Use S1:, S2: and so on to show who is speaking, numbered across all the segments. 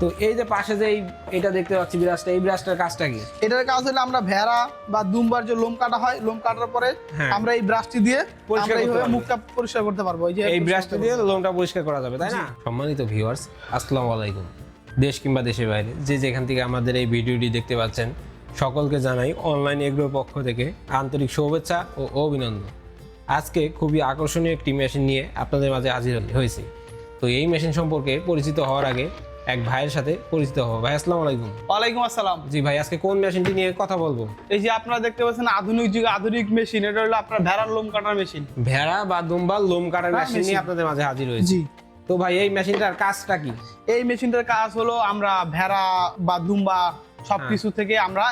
S1: তো এই যে পাশে যে এটা দেখতে পাচ্ছি বিরাজটা এই বিরাজটার কাজটা কি?
S2: এটার কাজ হলো আমরা ভেড়া বা দুম্বার যে লোম কাটা হয় লোম কাটার পরে
S1: হ্যাঁ।
S2: আমরা এই ব্রাশটি দিয়ে
S1: পরিষ্কার
S2: এইভাবে মুখটা পরিষ্কার করতে পারব। এই যে
S1: এই ব্রাশটা দিয়ে লোমটা পরিষ্কার করা যাবে তাই না? সম্মানিত ভিউয়ার্স আসসালামু আলাইকুম। দেশ কিংবা দেশের বাইরে যে যেখান থেকে আমাদের এই ভিডিওটি দেখতে পাচ্ছেন সকলকে জানাই অনলাইন এগ্রোর পক্ষ থেকে আন্তরিক শুভেচ্ছা ও অভিনন্দন। আজকে খুবই আকর্ষণীয় একটি মেশিন নিয়ে আপনাদের মাঝে হাজির হয়েছি। তো এই মেশিন সম্পর্কে পরিচিত হওয়ার আগে এক ভাইয়ের সাথে পরিচিত হব। ভাই আসসালামু আলাইকুম।
S2: ওয়ালাইকুম আসসালাম।
S1: জি ভাই আজকে কোন মেশিনটি নিয়ে কথা বলব?
S2: এই যে আপনারা দেখতে পাচ্ছেন আধুনিক যুগে আধুনিক মেশিন এটা হলো আপনার ভেড়ার লোম কাটার মেশিন।
S1: ভেড়া বা দুম্বা লোম কাটার মেশিন নিয়ে আপনাদের মাঝে হাজির হয়েছি।
S2: জি।
S1: তো ভাই এই মেশিনটার কাজটা কি?
S2: এই মেশিনটার কাজ হলো আমরা ভেড়া বা দুম্বা সবকিছু
S1: হ্যাঁ।
S2: থেকে আমরা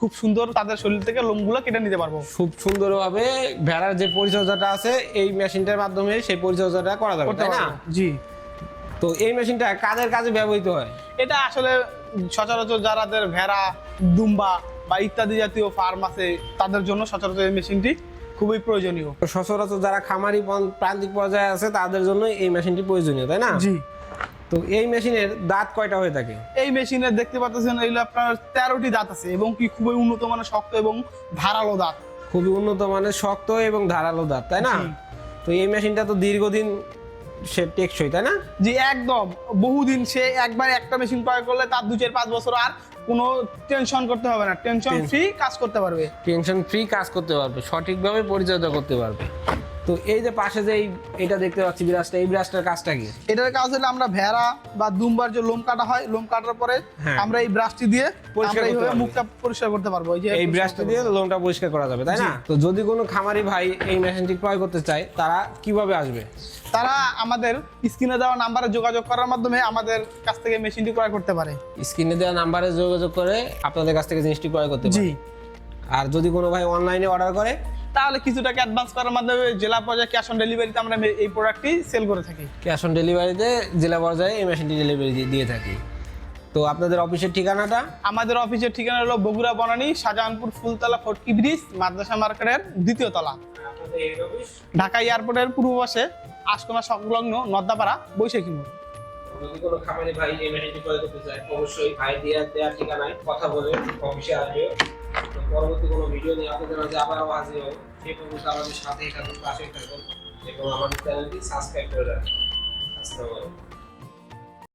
S2: খুব সুন্দর তাদের শরীর থেকে লোমগুলো কেটে নিতে পারব।
S1: খুব সুন্দরভাবে ভেড়ার যে পরিচর্যাটা আছে এই মেশিনটার মাধ্যমে সেই পরিচর্যাটা করা যাবে তাই না?
S2: জি।
S1: তো এই মেশিনটা কাজের কাজে ব্যবহৃত হয়?
S2: এটা আসলে সচরাচর যারাদের ভেড়া দুম্বা বা ইত্যাদি জাতীয় ফার্ম আছে তাদের জন্য সচরাচর এই মেশিনটি খুবই প্রয়োজনীয়।
S1: তো সচরাচর যারা খামারি প্রান্তিক পর্যায়ে আছে তাদের জন্য এই মেশিনটি প্রয়োজনীয় তাই না?
S2: জি।
S1: তো এই মেশিনের দাঁত কয়টা হয়ে থাকে?
S2: এই মেশিনে দেখতে পাচ্ছেন এইগুলো আপনার তেরোটি দাঁত আছে এবং কি খুবই উন্নত মানের শক্ত এবং ধারালো দাঁত।
S1: খুবই উন্নত মানের শক্ত এবং ধারালো দাঁত তাই না? তো এই মেশিনটা তো দীর্ঘদিন সে টেকসই তাই না?
S2: জি একদম। বহুদিন সে একবার একটা মেশিন ক্রয় করলে তার দু চার পাঁচ বছর আর কোনো টেনশন করতে হবে না। টেনশন ফ্রি কাজ করতে পারবে।
S1: টেনশন ফ্রি কাজ করতে পারবে সঠিকভাবে পরিচর্যা করতে পারবে। তো এই যে পাশে যে এটা দেখতে পাচ্ছি বিরাজটা এই বিরাজটার কাজটা কি?
S2: এটার কাজ হলো আমরা ভেড়া বা দুম্বার যে লোম কাটা হয় লোম কাটার পরে
S1: হ্যাঁ।
S2: আমরা এই ব্রাশটি দিয়ে
S1: পরিষ্কার
S2: এইভাবে মুখটা পরিষ্কার করতে পারব। এই যে
S1: এই ব্রাশটা দিয়ে লোমটা পরিষ্কার করা যাবে তাই না? তো যদি কোনো খামারি ভাই এই মেশিনটি ক্রয় করতে চায় তারা কীভাবে আসবে?
S2: তারা আমাদের স্ক্রিনে দেওয়া নাম্বারে যোগাযোগ করার মাধ্যমে আমাদের কাছ থেকে মেশিনটি ক্রয় করতে পারে।
S1: স্ক্রিনে দেওয়া নাম্বারে যোগাযোগ করে আপনাদের কাছ থেকে জিনিসটি ক্রয় করতে
S2: জি।
S1: পারে। আর যদি কোনো ভাই অনলাইনে অর্ডার করে
S2: তাহলে কিছু টাকা অ্যাডভান্স করার মাধ্যমে জেলা পর্যায়ে ক্যাশ অন ডেলিভারিতে আমরা এই প্রোডাক্টটি সেল করে থাকি।
S1: ক্যাশ অন ডেলিভারিতে জেলা পর্যায়ে এই মেশিনটি ডেলিভারি দিয়ে থাকি। তো আপনাদের অফিসের ঠিকানাটা?
S2: আমাদের অফিসের ঠিকানা হলো বগুড়া বনানী শাহজাহানপুর ফুলতলা ফটকি ব্রিজ মাদ্রাসা মার্কেটের দ্বিতীয় তলা। ঢাকা এয়ারপোর্টের পূর্ব পাশে আশকোনা সংলগ্ন নদ্দাপাড়া বৈশাখী মোড়।
S1: যদি কোনো খামারি ভাই এই মেশিনটি ক্রয় করতে চায় অবশ্যই ভাই দেওয়া দেওয়া ঠিকানায় কথা বলে অফিসে আসবে। পরবর্তী কোনো ভিডিও নিয়ে আপনাদের মাঝে আবারও হাজির হবে সেই পর্যন্ত আমাদের সাথেই থাকুন, পাশেই থাকুন এবং আমাদের চ্যানেলটি সাবস্ক্রাইব করে রাখুন। আসসালামু আলাইকুম।